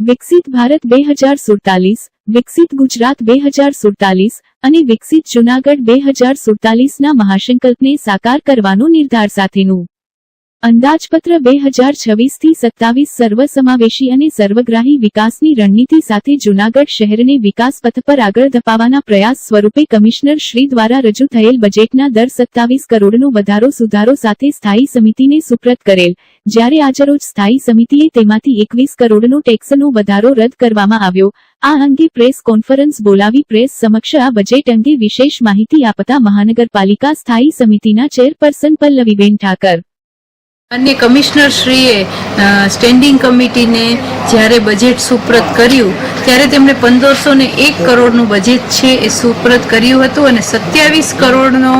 વિકસિત ભારત બે હજાર સુડતાલીસ, વિકસિત ગુજરાત બે હજાર સુડતાલીસ અને વિકસિત જુનાગઢ બે હજાર સુડતાલીસના મહાસંકલ્પને સાકાર કરવાનો નિર્ધાર સાથેનું અંદાજપત્ર બે હજાર છવ્વીસથી સત્તાવીસ સર્વસમાવેશી અને સર્વગ્રાહી વિકાસની રણનીતિ સાથે જુનાગઢ શહેરને વિકાસ પથ પર આગળ ધપાવવાના પ્રયાસ સ્વરૂપે કમિશનર શ્રી દ્વારા રજૂ થયેલ બજેટના દર સત્તાવીસ કરોડનો વધારો સુધારો સાથે સ્થાયી સમિતિને સુપ્રત કરેલ. જ્યારે આજરોજ સ્થાયી સમિતિએ તેમાંથી એકવીસ કરોડનો ટેક્સનો વધારો રદ કરવામાં આવ્યો. આ અંગે પ્રેસ કોન્ફરન્સ બોલાવી પ્રેસ સમક્ષ આ બજેટ અંગે વિશેષ માહિતી આપતા મહાનગરપાલિકા સ્થાયી સમિતિના ચેરપર્સન પલ્લવીબેન ઠાકર અન્ય કમિશનર શ્રીએ સ્ટેન્ડિંગ કમિટીને જ્યારે બજેટ સુપ્રત કર્યું, ત્યારે તેમણે પંદરસો ને એક કરોડનું બજેટ છે એ સુપ્રત કર્યું હતું અને સત્યાવીસ કરોડનો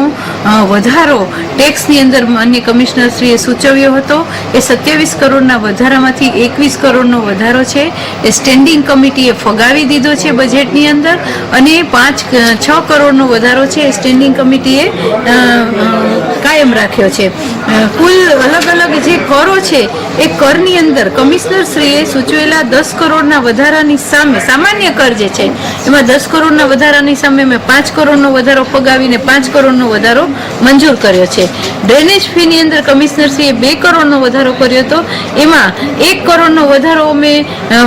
વધારો ટેક્સની અંદર માન્ય કમિશનર શ્રીએ સૂચવ્યો હતો. એ સત્યાવીસ કરોડના વધારામાંથી એકવીસ કરોડનો વધારો છે. એ સ્ટેન્ડિંગ કમિટીએ ફગાવી દીધો છે બજેટની અંદર અને પાંચ છ કરોડનો વધારો છે. એ સ્ટેન્ડિંગ કમિટીએ કાયમ રાખ્યો છે. કુલ અલગ અલગ જે કરો છે, એ કરની અંદર કમિશનર શ્રીએ સૂચવેલા દસ કરોડના વધારાની સામે, સામાન્ય કર જે છે, એમાં દસ કરોડના વધારાની સામે મેં પાંચ કરોડનો વધારો ફગાવીને પાંચ કરોડનો વધારો મંજૂર કર્યો છે. ડ્રેનેજ ફીની અંદર કમિશનર શ્રીએ બે કરોડનો વધારો કર્યો હતો. એમાં એક કરોડનો વધારો અમે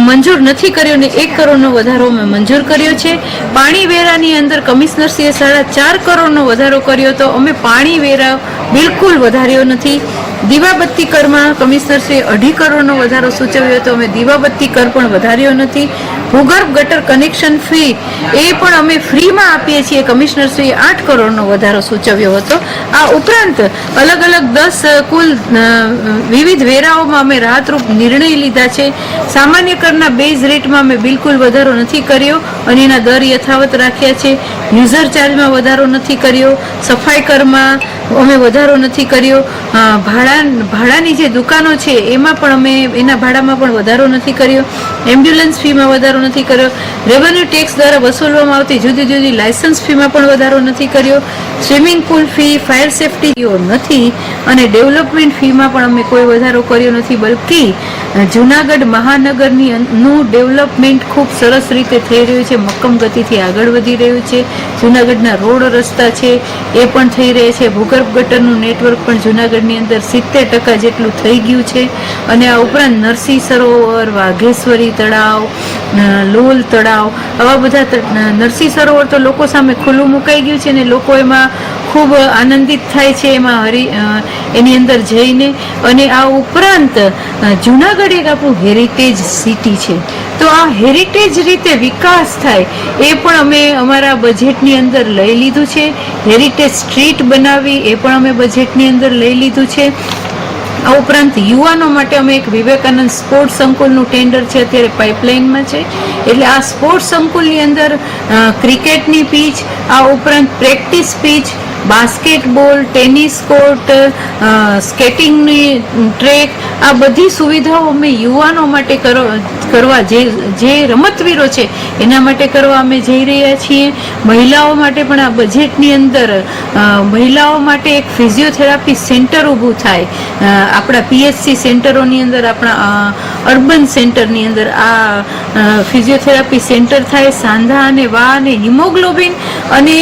મંજૂર નથી કર્યો ને એક કરોડનો વધારો અમે મંજૂર કર્યો છે. પાણી વેરાની અંદર કમિશનર શ્રીએ સાડા ચાર કરોડનો વધારો કર્યો હતો. અમે પાણી વેરા બિલકુલ વધાર્યો નથી. દીવાબત્તી કરમાં કમિશનરશ્રીએ અઢી કરોડનો વધારો સૂચવ્યો હતો. અમે દીવાબત્તી કર પણ વધાર્યો નથી. ભૂગર્ભ ગટર કનેક્શન ફી એ પણ અમે ફ્રીમાં આપીએ છીએ. કમિશનરશ્રીએ આઠ કરોડનો વધારો સૂચવ્યો હતો. આ ઉપરાંત અલગ અલગ દસ કુલ વિવિધ વેરાઓમાં અમે રાહતરૂપ નિર્ણય લીધા છે. સામાન્ય કરના બેઝ રેટમાં અમે બિલકુલ વધારો નથી કર્યો અને એના દર યથાવત રાખ્યા છે. યુઝર ચાર્જમાં વધારો નથી કર્યો. સફાઈ કરમાં અમે વધારો નથી કર્યો. ભાડા, ભાડાની જે દુકાનો છે, એમાં પણ અમે એના ભાડામાં પણ વધારો નથી કર્યો. એમ્બ્યુલન્સ ફીમાં વધારો નથી કર્યો. રેવન્યુ ટેક્સ દ્વારા વસૂલવામાં આવતી જુદી જુદી લાયસન્સ ફીમાં પણ વધારો નથી કર્યો. સ્વિમિંગ પુલ ફી ફાયર સેફટીઓ નથી. અને ડેવલપમેન્ટ ફીમાં પણ અમે કોઈ વધારો કર્યો નથી. બલકી જુનાગઢ મહાનગરની નું ડેવલપમેન્ટ ખૂબ સરસ રીતે થઈ રહ્યું છે મક્કમ ગતિથી આગળ વધી રહ્યું છે. જુનાગઢના રોડ રસ્તા છે એ પણ થઈ રહ્યા છે. ભૂગર્ભ ગટરનું નેટવર્ક પણ જુનાગઢની અંદર સિત્તેર ટકા જેટલું થઈ ગયું છે. અને આ ઉપરાંત નરસિંહ સરોવર વાઘેશ્વરી તળાવ લોલ તળાવ આવા બધા નરસિંહ સરોવર તો લોકો સામે ખુલ્લું મુકાઈ ગયું છે અને લોકો એમાં ખૂબ આનંદિત થાય છે એમાં હરી એની અંદર જઈને. અને આ ઉપરાંત અ, જુનાગઢ એક આપણું હેરિટેજ સિટી છે. તો આ હેરિટેજ રીતે વિકાસ થાય એ પણ અમે અમારા બજેટની અંદર લઈ લીધું છે. હેરિટેજ સ્ટ્રીટ બનાવી એ પણ અમે બજેટની અંદર લઈ લીધું છે. આ ઉપરાંત યુવાનો માટે અમે એક વિવેકાનંદ સ્પોર્ટ્સ સંકુલનું ટેન્ડર છે, અત્યારે પાઇપલાઇનમાં છે. એટલે આ સ્પોર્ટ્સ સંકુલની અંદર ક્રિકેટની પીચ આ ઉપરાંત practice pitch basketball, tennis court સ્કેટિંગની track, આ બધી સુવિધાઓ અમે યુવાનો માટે કરો- કરવા જે જે રમતવીરો છે, એના માટે કરવા અમે જઈ રહ્યા છીએ. મહિલાઓ માટે પણ આ બજેટની અંદર મહિલાઓ માટે એક ફિઝિયોથેરાપી સેન્ટર ઊભું થાય. આપણા પીએચસી સેન્ટરોની અંદર આપણા અર્બન સેન્ટરની અંદર આ ફિઝિયોથેરાપી સેન્ટર થાય, સાંધા અને વા અને હિમોગ્લોબિન અને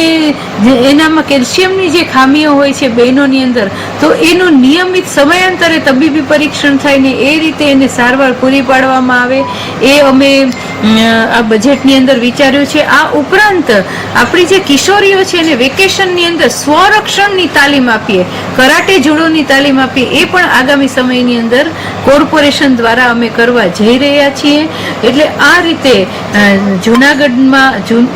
એનામાં કેલ્શિયમની જે ખામીઓ હોય છે બહેનોની અંદર, તો એનું નિયમિત સમયાંતરે તબીબી પરીક્ષણ થાય ને એ રીતે એને સારવાર પૂરી પાડવામાં આવે. એ અમે આ બજેટની અંદર વિચાર્યું છે. આ ઉપરાંત આપણી જે કિશોરીઓ છે એને વેકેશનની અંદર સ્વરક્ષણની તાલીમ આપીએ, કરાટે જુડોની તાલીમ આપીએ, એ પણ આગામી સમયની અંદર કોર્પોરેશન દ્વારા અમે કરવા જઈ રહ્યા છીએ. એટલે આ રીતે જૂનાગઢમાં જુનાગઢમાં જૂન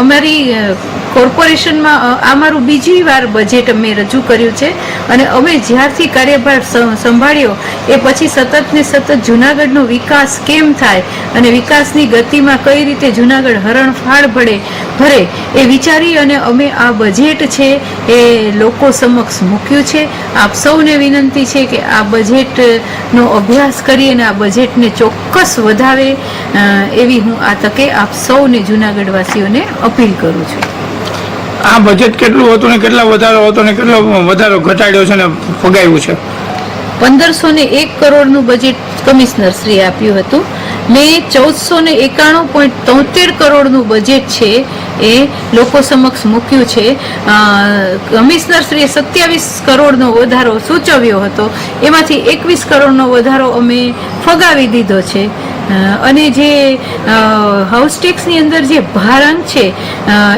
અમારી કોર્પોરેશનમાં અમારું બીજી વાર બજેટ અમે રજૂ કર્યું છે. અને અમે જ્યારથી કાર્યભાર સંભાળ્યો, એ પછી સતત ને સતત જુનાગઢનો વિકાસ કેમ થાય અને વિકાસની ગતિમાં કઈ રીતે જુનાગઢ હરણફાળ ભળે ભરે એ વિચારી અને અમે આ બજેટ છે એ લોકો સમક્ષ મૂક્યું છે. આપ સૌને વિનંતી છે કે આ બજેટનો અભ્યાસ કરી અને આ બજેટને ચોક્કસ વધાવે એવી હું આ તકે આપ સૌને જૂનાગઢવાસીઓને અપીલ કરું છું. આ બજેટ કેટલું હતું ને કેટલા વધારો હતો ને કેટલો વધારો ઘટાડ્યો છે ને ફગાવ્યું છે? પંદરસો ને એક કરોડનું બજેટ કમિશનર શ્રી આપ્યું હતું. મેં ચૌદસો ને એકાણું પોઈન્ટ તોતેર કરોડનું બજેટ છે એ લોકો સમક્ષ મૂક્યું છે. કમિશનર શ્રીએ સત્યાવીસ કરોડનો વધારો સૂચવ્યો હતો. એમાંથી એકવીસ કરોડનો વધારો અમે ફગાવી દીધો છે. અને જે હાઉસ અંદર જે ભારાંક છે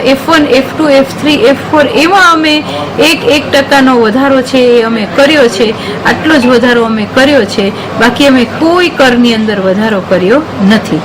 F one F two F three F four એમાં અમે એક એક ટકાનો વધારો છે એ અમે કર્યો છે. આટલો જ વધારો અમે કર્યો છે. બાકી અમે કોઈ કરની અંદર વધારો કર્યો નથી.